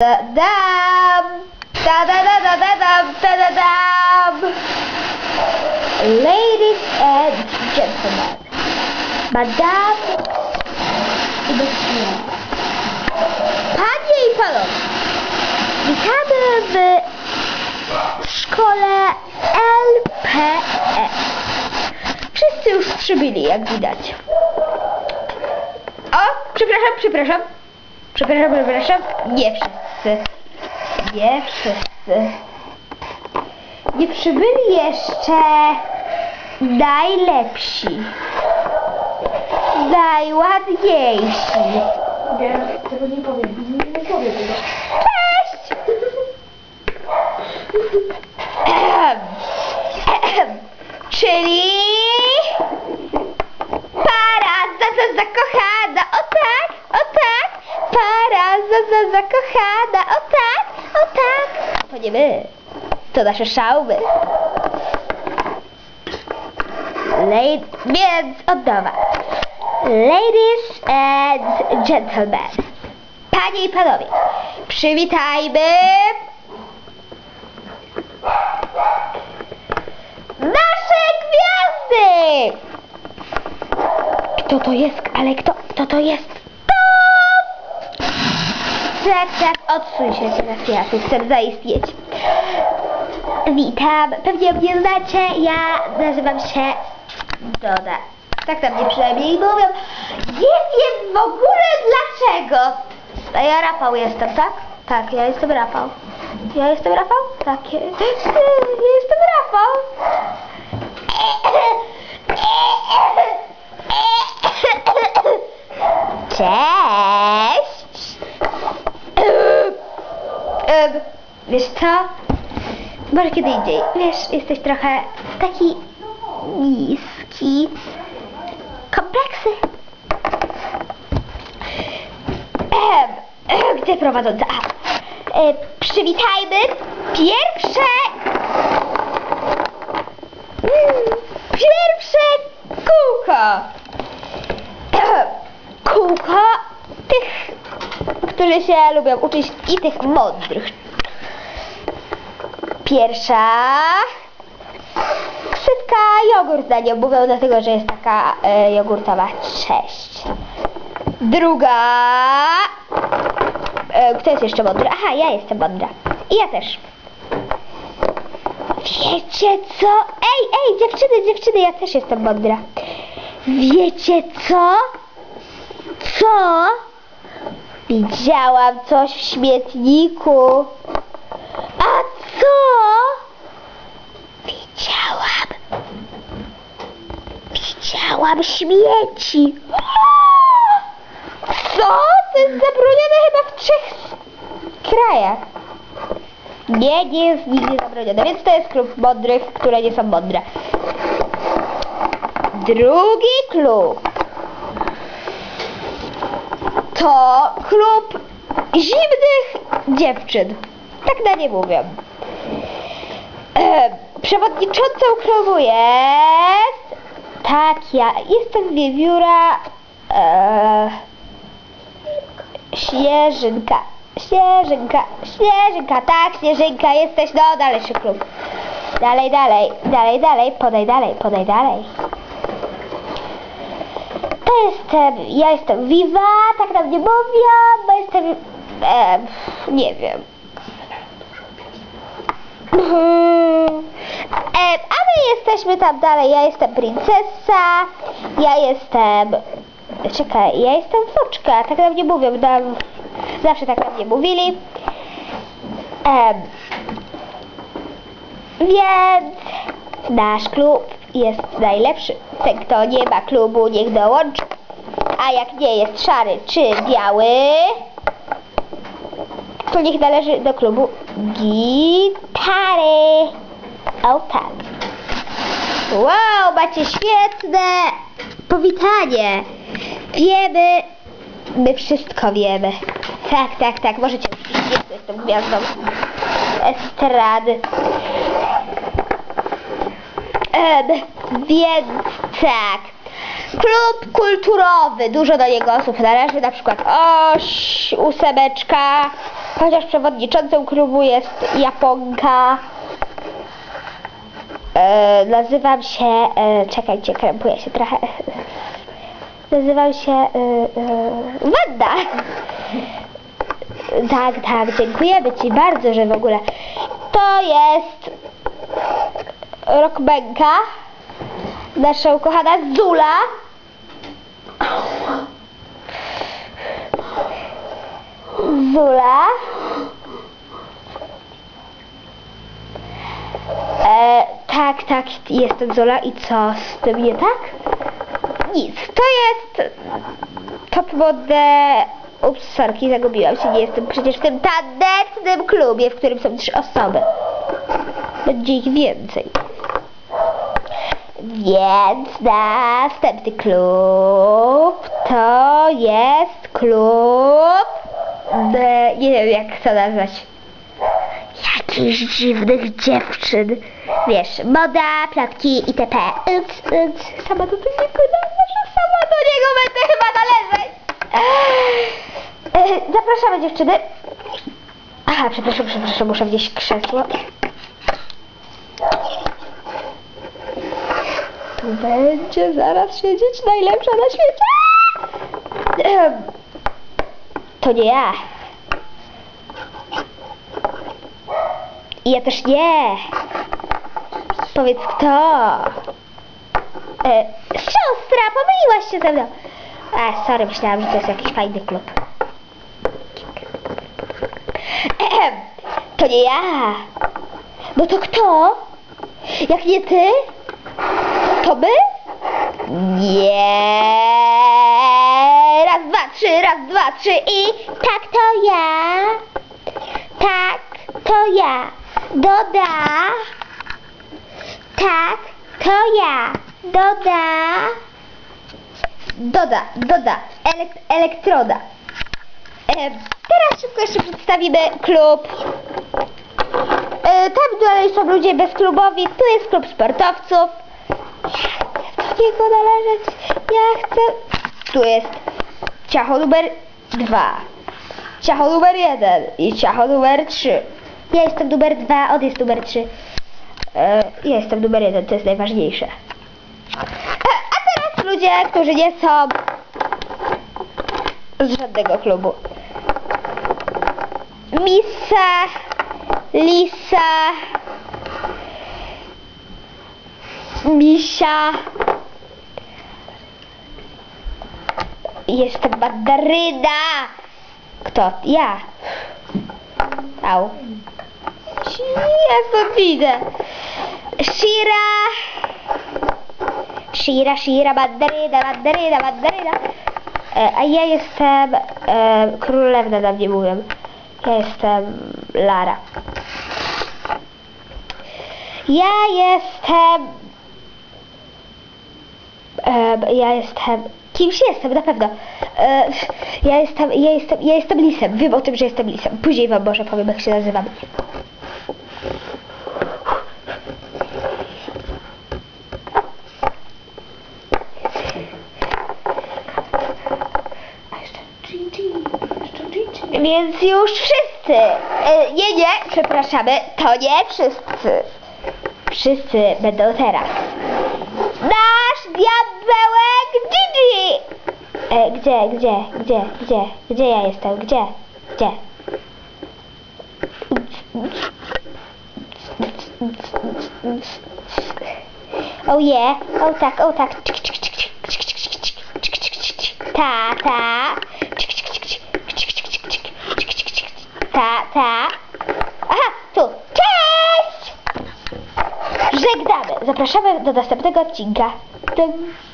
Da dam, da da da da da dam, da da dam. Ladies and gentlemen, madam i monsieur. Panie i panowie, witamy w szkole LPS. Wszyscy już przybyli, jak widać. O, przepraszam, przepraszam. Przepraszam, przepraszam. Nie wszyscy. Nie wszyscy. Nie przybyli jeszcze najlepsi. Najładniejsi. Ja tego nie powiem. Nie powiem tego. Cześć! Czyli para za za zakochana, o tak, o tak, para za za zakochana, o tak, o tak. To nie my, to nasze szałmy. Lad więc od nowa. Ladies and gentlemen, panie i panowie, przywitajmy nasze gwiazdy! Kto to jest? Ale kto, kto to jest? Tak, tak, odsuń się teraz, ja tu chcę zaistnieć. Witam, pewnie mnie znacie, ja nazywam się Doda. Tak na mnie przynajmniej mówią. Nie wiem w ogóle dlaczego. A ja Rafał jestem, tak? Tak, ja jestem Rafał. Ja jestem Rafał? Tak, ja, jestem Rafał. Cześć! Em, Wiesz co? Może kiedy indziej. Wiesz, jesteś trochę taki niski. Kompleksy. Em, Gdzie prowadząca? A, e, przywitajmy pierwsze... Mm, Pierwsze kółko. Em, Kółko tych, którzy się lubią uczyć i tych mądrych. Pierwsza ksywka jogurt na nią mówią, dlatego że jest taka e, jogurtowa. Cześć. Druga. E, kto jest jeszcze mądry? Aha, ja jestem mądra. I ja też. Wiecie co? Ej, ej, dziewczyny, dziewczyny, ja też jestem mądra. Wiecie co? Co? Widziałam coś w śmietniku. A co? Widziałam. Widziałam śmieci. Co? To jest zabronione chyba w trzech krajach. Nie, nie jest nigdzie zabronione, więc to jest klub mądrych, które nie są mądre. Drugi klub to klub zimnych dziewczyn. Tak na nie mówię. E, przewodniczącą klubu jest... Tak, ja jestem wiewióra... E, Śnieżynka. Śnieżynka, Śnieżynka, tak, Śnieżynka, jesteś, no dalej klub. Dalej, dalej, dalej, dalej, podaj dalej, podaj dalej. To jestem, ja jestem Viva, tak na mnie mówią, bo jestem, e, nie wiem. E, a my jesteśmy tam dalej, ja jestem princesa, ja jestem, czekaj, ja jestem foczka, tak na mnie mówią, nam, zawsze tak na mnie mówili. Em, więc nasz klub jest najlepszy. Ten, kto nie ma klubu, niech dołączy. A jak nie jest szary czy biały, to niech należy do klubu gitary. O tak. Wow, macie świetne powitanie. Wiemy, my wszystko wiemy. Tak, tak, tak, możecie oczywiście jestem gwiazdą estrady. Em, więc tak. Klub kulturowy, dużo do niego osób należy, na przykład oś, ósemeczka, Chociaż przewodniczącą klubu jest Japonka. E, nazywam się. E, czekajcie, krępuję się trochę. Nazywam się e, e, Wanda. Tak, tak, dziękujemy Ci bardzo, że w ogóle. To jest Rockbenka. Nasza ukochana Zula. Zula. E, tak, tak, jestem Zula i co z tym nie tak? Nic, to jest top model... Ups, sorki, zagubiłam się, nie jestem przecież w tym tandetnym klubie, w którym są trzy osoby. Będzie ich więcej. Więc następny klub to jest klub... E, nie wiem jak to nazwać. Jakichś dziwnych dziewczyn. Wiesz, moda, plotki itp. Ups. Sama do tego należę, sama do niego będę chyba należeć. Zapraszamy dziewczyny. Aha, przepraszam, przepraszam, muszę wnieść krzesło. Będzie zaraz siedzieć najlepsza na świecie. To nie ja. I ja też nie. Powiedz kto. E, siostra, pomyliłaś się ze mną. A, sorry, myślałam, że to jest jakiś fajny klub. To nie ja. No to kto? Jak nie ty? To my? Nie. Raz, dwa, trzy, raz, dwa, trzy i tak to ja. Tak, to ja. Doda. Tak, to ja. Doda. Doda, doda. Elek elektroda. E, teraz szybko jeszcze przedstawimy klub. E, tam dalej są ludzie bezklubowi. Tu jest klub sportowców. Niego należeć. Ja chcę. Tu jest ciacho numer dwa. Ciacho numer jeden i ciacho numer trzy. Ja jestem numer dwa, on jest numer trzy. E, ja jestem numer jeden, to jest najważniejsze. E, a teraz ludzie, którzy nie są z żadnego klubu. Misa, Lisa, Misia. Jestem Mandaryna. Kto? Ja. Au. Ja stąd widzę. Shira. Shira, Shira, Mandaryna, Mandaryna, Mandaryna. E, a ja jestem e, królewna na mnie mówią. Ja jestem Lara. Ja jestem e, ja jestem kimś jestem na pewno. E, ja jestem ja jestem ja jestem lisem. Wiem o tym, że jestem lisem. Później wam może powiem jak się nazywam. Więc już wszyscy. E, nie, nie, przepraszamy, to nie wszyscy. Wszyscy będą teraz. Nasz diabełek Gigi! E, gdzie, gdzie, gdzie, gdzie, gdzie ja jestem, gdzie, gdzie? O je, o tak, o tak. Ta, ta. Ta, ta. Aha, tu. Cześć! Żegnamy. Zapraszamy do następnego odcinka. Tschüss.